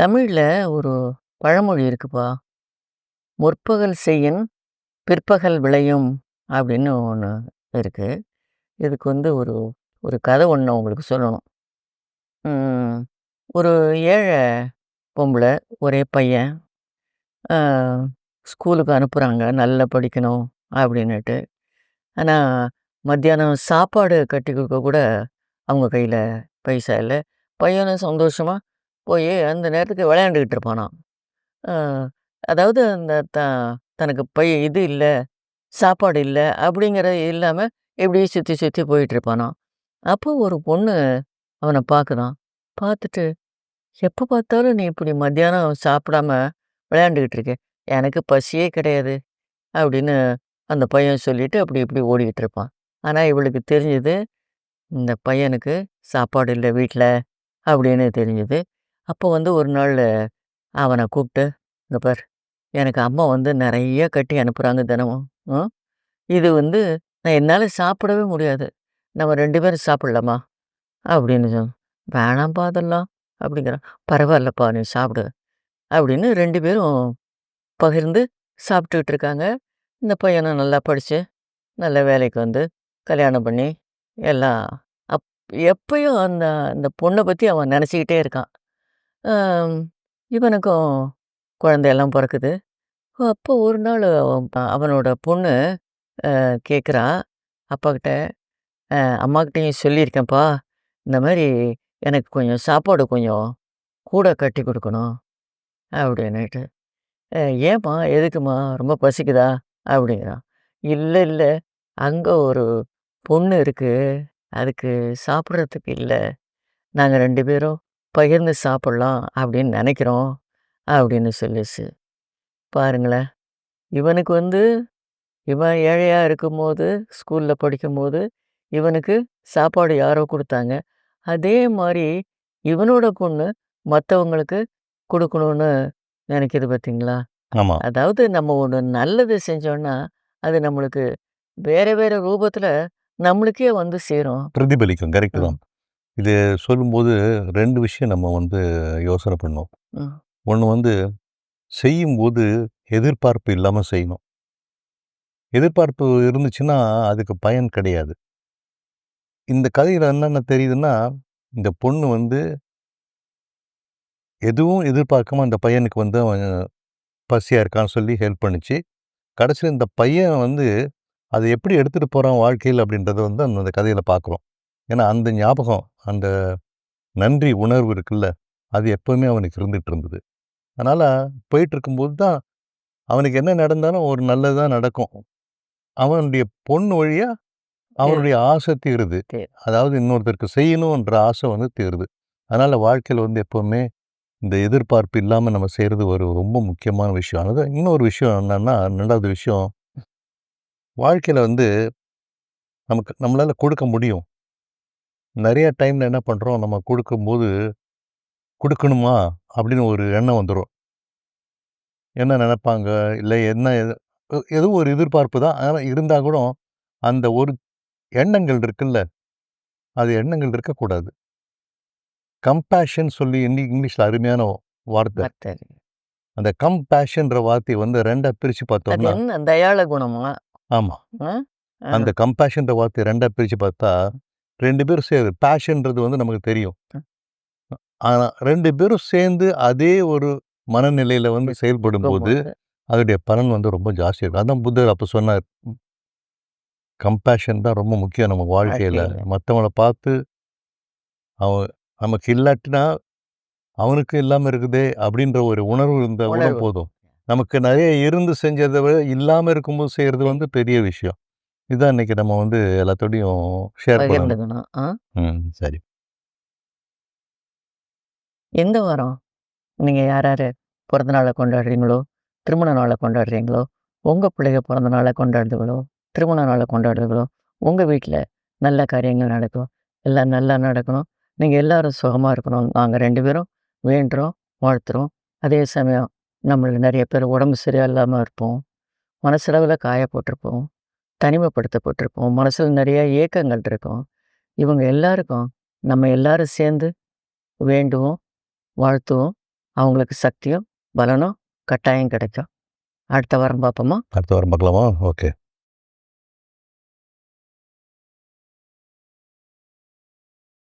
தமிழ்ல ஒரு பழமொழி இருக்குப்பா. "முற்பகல் செய்யின் பிற்பகல் விளையும்" அப்படின்னு ஒண்ணு இருக்கு. இதுக்கு வந்து ஒரு ஒரு கதை ஒண்ணு உங்களுக்கு சொல்லணும். ம். ஒரு ஏழை பொம்பள, ஒரே பையன். அ ஸ்கூலுக்கு அனுப்புறாங்க. நல்லா படிக்கணும் அப்படின்னுட்டு. ஆனா, மத்தியானம் சாப்பாடு கட்டி குடுக்க கூட அவங்க கையில பைசா இல்ல. பையனும் சந்தோஷமா போய் அந்த நேரத்துக்கு விளையாண்டுக்கிட்டு இருப்பானாம். அதாவது அந்த த தனக்கு பைய இது இல்ல, சாப்பாடு இல்ல அப்படிங்கிறது இல்லாம இப்படியே சுத்தி சுத்தி போயிட்டுருப்பானாம். அப்போ ஒரு பொண்ணு அவன பாக்குதாம். பாத்துட்டு, "எப்ப பார்த்தாலும் நீ இப்படி மத்தியானம் சாப்பிடாம விளையாண்டுக்கிட்டு இருக்க. எனக்கு பசியே கிடையாது." அப்படின்னு அந்த பையன் சொல்லிட்டு அப்படி இப்படி ஓடிக்கிட்டு இருப்பான். ஆனா, இவளுக்கு தெரிஞ்சது, இந்த பையனுக்கு சாப்பாடு இல்ல வீட்டில் அப்படின்னு தெரிஞ்சது. அப்போ வந்து ஒரு நாள் அவன கூப்பிட்டு இங்கே பார், எனக்கு அம்மா வந்து நிறைய கட்டி அனுப்புறாங்க தினமும். ம். இது வந்து நான் என்னால சாப்பிடவே முடியாது. நம்ம ரெண்டு பேரும் சாப்பிடலாமா?" அப்படின்னு சொன்ன "வேணாம்ப்பா அதெல்லாம்" அப்படிங்கிறான். "பரவாயில்லப்பா நீ சாப்பிடு." அப்படின்னு ரெண்டு பேரும் பகிர்ந்து சாப்பிட்டுட்டு இருக்காங்க. இந்த பையனை நல்லா படிச்சு, நல்ல வேலைக்கு வந்து, கல்யாணம் பண்ணி, எல்லாம் அப் எப்பயும் அந்த அந்த பொண்ண பத்தி அவன் நினச்சிக்கிட்டே இருக்கான். இவனுக்கும் குழந்தையெல்லாம் பிறக்குது அப்போ ஒரு நாள் அவனோட பொண்ணு அ கேட்குறா, அப்பாகிட்ட, "அ சொல்லியிருக்கேன்ப்பா. இந்த மாதிரி எனக்கு கொஞ்சம் சாப்பாடு கொஞ்சம் கூட கட்டி கொடுக்கணும் அப்படின்னுட்டு. ஏம்மா? எதுக்கும்மா? ரொம்ப பசிக்குதா?" அப்படிங்கிறான். இல்லை இல்ல. அங்க ஒரு பொண்ணு இருக்கு. அதுக்கு சாப்பிடுறதுக்கு இல்ல. நாங்க 2 பேரும் பகிர்ந்து சாப்பிடலாம் அப்படின்னு நெனைக்கிறோம்." அப்படின்னு சொல்லுச்சு. பாருங்களேன். இவனுக்கு வந்து இவன் ஏழையா இருக்கும்போது, ஸ்கூல்ல படிக்கும்போது, இவனுக்கு சாப்பாடு யாரோ குடுத்தாங்க. அதே மாரி இவனோட பொண்ணு மத்தவங்களுக்கு குடுக்கணும்னு நெனைக்குது பார்த்தீங்களா? ஆமா. அதாவது நம்ம ஒண்ணு நல்லது செஞ்சோம்னா, அது நம்மளுக்கு வேற வேற ரூபத்துல நம்மளுக்கே வந்து சேரும். பிரதிபலிக்கும். கரெக்ட். தான். இது சொல்லும்போது 2 விஷயம் நம்ம வந்து யோசனை பண்ணணும். ம். ஒண்ணு வந்து செய்யும்போது எதிர்பார்ப்பு இல்லாம செய்யணும். எதிர்பார்ப்பு இருந்துச்சுன்னா, அதுக்கு பயன் கிடையாது. இந்த கதையில என்னென்ன தெரியுதுன்னா, இந்த பொண்ணு வந்து எதுவும் எதிர்பார்க்காம அந்த பையனுக்கு வந்து அவன் பசியா இருக்கான்னு சொல்லி ஹெல்ப் பண்ணுச்சு. கடைசில இந்த பையன் வந்து அத எப்படி எடுத்துட்டு போறான் வாழ்க்கையில அப்படின்றத வந்து அந்த கதையில பார்க்குறோம். ஏன்னா, அந்த ஞாபகம், அந்த நன்றி உணர்வு இருக்குல்ல, அது எப்பவுமே அவனுக்கு இருந்துட்டு இருந்தது. அதனால போயிட்டுருக்கும்போது தான் அவனுக்கு என்ன நடந்தாலும் ஒரு நல்லது தான் நடக்கும். அவனுடைய பொண்ணு வழியா அவனுடைய ஆசை தீருது. அதாவது இன்னொருத்தருக்கு செய்யணுன்ற ஆசை வந்து தீருது. அதனால வாழ்க்கையில வந்து எப்பவுமே இந்த எதிர்பார்ப்பு இல்லாம நம்ம செய்றது ஒரு ரொம்ப முக்கியமான விஷயம். அதான் இன்னொரு விஷயம் என்னன்னா, 2வது விஷயம், வாழ்க்கையில வந்து நமக்கு நம்மளால கொடுக்க முடியும். நெறைய டைம்ல என்ன பண்றோம், நம்ம கொடுக்கும்போது, "குடுக்கணுமா?" அப்படின்னு ஒரு எண்ணம் வந்துரும். என்ன நெனைப்பாங்க? இல்ல என்ன எது ஏதோ ஒரு எதிர்பார்ப்பு தான். ஆனா இருந்தா கூட, அந்த ஒரு எண்ணங்கள் இருக்குல்ல, அது எண்ணங்கள் இருக்கக்கூடாது. கம்பேஷன் சொல்லி இங்கி இங்கிலீஷ்ல அருமையான வார்த்தை. அந்த கம்பேஷன்ற வார்த்தைய வந்து 2ஆ பிரிச்சு அது பார்த்தோம்னா தயாள குணமா? ஆமா. அ? அ. அந்த கம்பேஷன்ற வார்த்தைய 2ஆ பிரிச்சு பார்த்தா, 2 பேரும் சேரு பேஷன்றது வந்து நமக்கு தெரியும். ஆனா 2 பேரும் சேர்ந்து அதே ஒரு மனநிலையில வந்து செயல்படும்போது, இருக்கும்போது அதோடைய பலன் வந்து ரொம்ப ஜாஸ்தியா இருக்கும். அதான் புத்தர் அப்ப சொன்னார். கம்பேஷன் தான் ரொம்ப முக்கியம் நம்ம வாழ்க்கையில. மத்தவங்கள பார்த்து, அவன் நமக்கு இல்லாட்டினா, அவனுக்கு இல்லாம இருக்குதே அப்படின்ற ஒரு உணர்வு இருந்தா கூட உணர்வு. போதும். நமக்கு நெறைய இருந்து செஞ்சத விட, இல்லாம இருக்கும்போது செய்றது வந்து பெரிய விஷயம். இதான் இன்னைக்கு நம்ம வந்து எல்லாத்தோடையும் ஷேர் பண்ணணும். பகிர்ந்துக்கணும். ஆ? ம். சரி. எந்த வாரம் நீங்க யார் யாரு பிறந்த நாள கொண்டாடுறீங்களோ, திருமண நாள கொண்டாடுறீங்களோ, உங்க பிள்ளைக பிறந்த நாள கொண்டாடுதுகளோ, திருமண நாள கொண்டாடுதுகளோ, உங்க வீட்ல நல்ல காரியங்கள் நடக்கும். எல்லாம் நல்லா நடக்கணும். நீங்க எல்லாரும் சுகமா இருக்கணும். நாங்க 2 பேரும் வேண்டுறோம், வாழ்த்துறோம். அதே சமயம் நம்மள நெறைய பேர் உடம்பு சரியில்லாம இருப்போம். மனசளவுல காயப்பட்டுருப்போம். தனிமைப்படுத்தப்பட்டிருப்போம். மனசுல நிறைய ஏக்கங்கள் இருக்கும். இவங்க எல்லாருக்கும் நம்ம எல்லாரும் சேர்ந்து வேண்டுவோம், வாழ்த்துவோம். அவங்களுக்கு சக்தியும், பலனும் கட்டாயம் கிடைக்கும். அடுத்த வாரம் பார்ப்போமா? அடுத்த வாரம் பார்க்கலாமா? ஓகே.